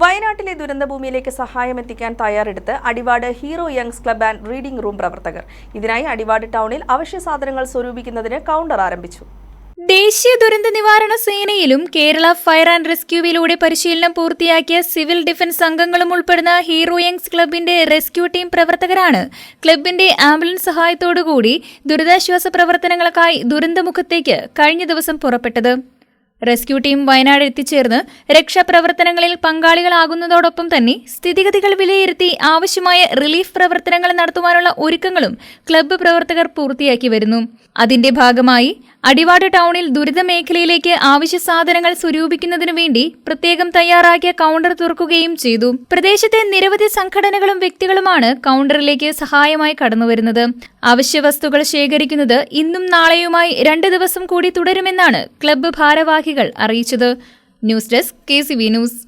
വയനാട്ടിലെ ദുരന്തഭൂമിയിലേക്ക് സഹായമെത്തിക്കാൻ തയ്യാറെടുത്ത് Adivad hero youngs club and reading room പ്രവർത്തകർ. ഇതിനായി അടിവാട് ടൗണിൽ അവശ്യ സാധനങ്ങൾ സ്വരൂപിക്കുന്നതിന് കൗണ്ടർ ആരംഭിച്ചു. ദേശീയ ദുരന്ത നിവാരണ സേനയിലും കേരള ഫയർ ആൻഡ് റെസ്ക്യൂവിലൂടെ പരിശീലനം പൂർത്തിയാക്കിയ സിവിൽ ഡിഫൻസ് അംഗങ്ങളും ഉൾപ്പെടുന്ന ഹീറോ യങ്സ് ക്ലബിന്റെ റെസ്ക്യൂ ടീം പ്രവർത്തകരാണ്. ക്ലബിന്റെ ആംബുലൻസ് സഹായത്തോടുകൂടി ദുരിതാശ്വാസ പ്രവർത്തനങ്ങൾക്കായി ദുരന്തമുഖത്തേക്ക് കഴിഞ്ഞ ദിവസം പുറപ്പെട്ടത്. റെസ്ക്യൂ ടീം വയനാട് എത്തിച്ചേർന്ന് രക്ഷാപ്രവർത്തനങ്ങളിൽ പങ്കാളികളാകുന്നതോടൊപ്പം തന്നെ സ്ഥിതിഗതികൾ വിലയിരുത്തി ആവശ്യമായ റിലീഫ് പ്രവർത്തനങ്ങൾ നടത്തുവാനുള്ള ഒരുക്കങ്ങളും ക്ലബ്ബ് പ്രവർത്തകർ പൂർത്തിയാക്കി വരുന്നു. അതിന്റെ ഭാഗമായി അടിവാട് ടൗണിൽ ദുരിത മേഖലയിലേക്ക് ആവശ്യ സാധനങ്ങൾ സ്വരൂപിക്കുന്നതിനു വേണ്ടി പ്രത്യേകം തയ്യാറാക്കിയ കൗണ്ടർ തുറക്കുകയും ചെയ്തു. പ്രദേശത്തെ നിരവധി സംഘടനകളും വ്യക്തികളുമാണ് കൗണ്ടറിലേക്ക് സഹായമായി കടന്നുവരുന്നത്. അവശ്യ വസ്തുക്കൾ ശേഖരിക്കുന്നത് ഇന്നും നാളെയുമായി രണ്ട് ദിവസം കൂടി തുടരുമെന്നാണ് ക്ലബ്ബ് ഭാരവാഹികൾ അറിയിച്ചത്. News desk K news.